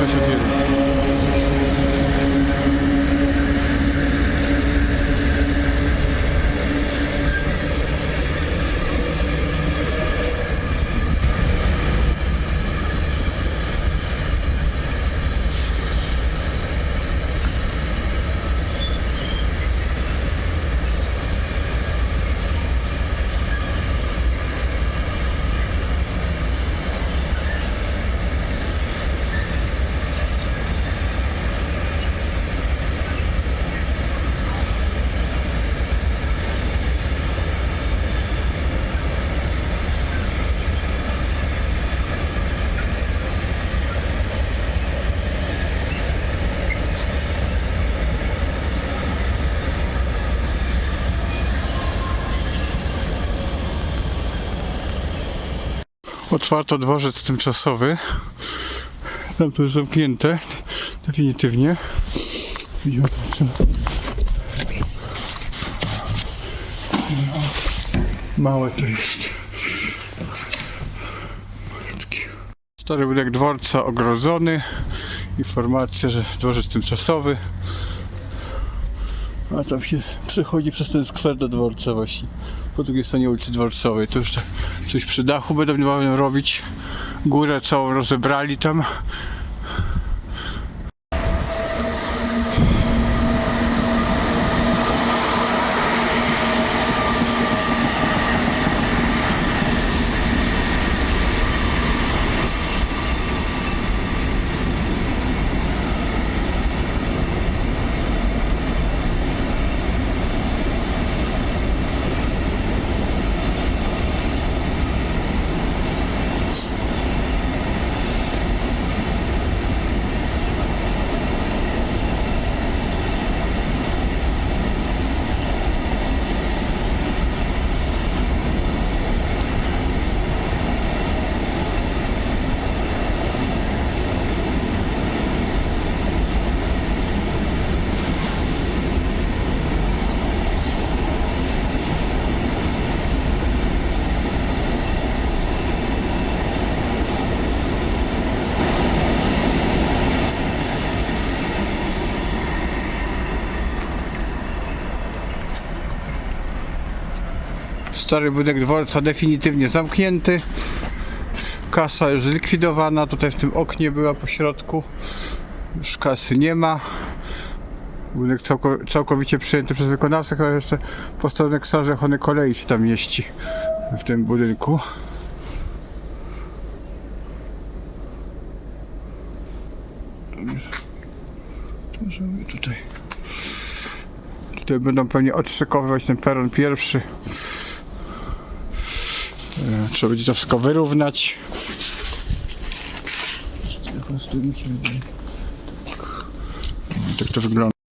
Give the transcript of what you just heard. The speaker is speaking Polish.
şaşırtıyor. Otwarto dworzec tymczasowy. Tam to jest zamknięte. Definitywnie. Widzimy to jeszcze. Małe to jest. Stary budynek dworca ogrodzony. Informacja, że dworzec tymczasowy. A tam się przechodzi przez ten skwer do dworca właśnie. Po drugiej stronie ulicy Dworcowej. Tu jeszcze coś przy dachu będą niebawem robić. Górę całą rozebrali tam. Stary budynek dworca definitywnie zamknięty. Kasa już zlikwidowana. Tutaj w tym oknie była po środku. Już kasy nie ma. Budynek całko, całkowicie przyjęty przez wykonawcę. Chyba jeszcze posterunek Straży Ochrony Kolei się tam mieści w tym budynku. Możemy tutaj. Tutaj będą pewnie odszykowywać ten peron pierwszy. E, Trzeba będzie to wszystko wyrównać. Tak to wygląda.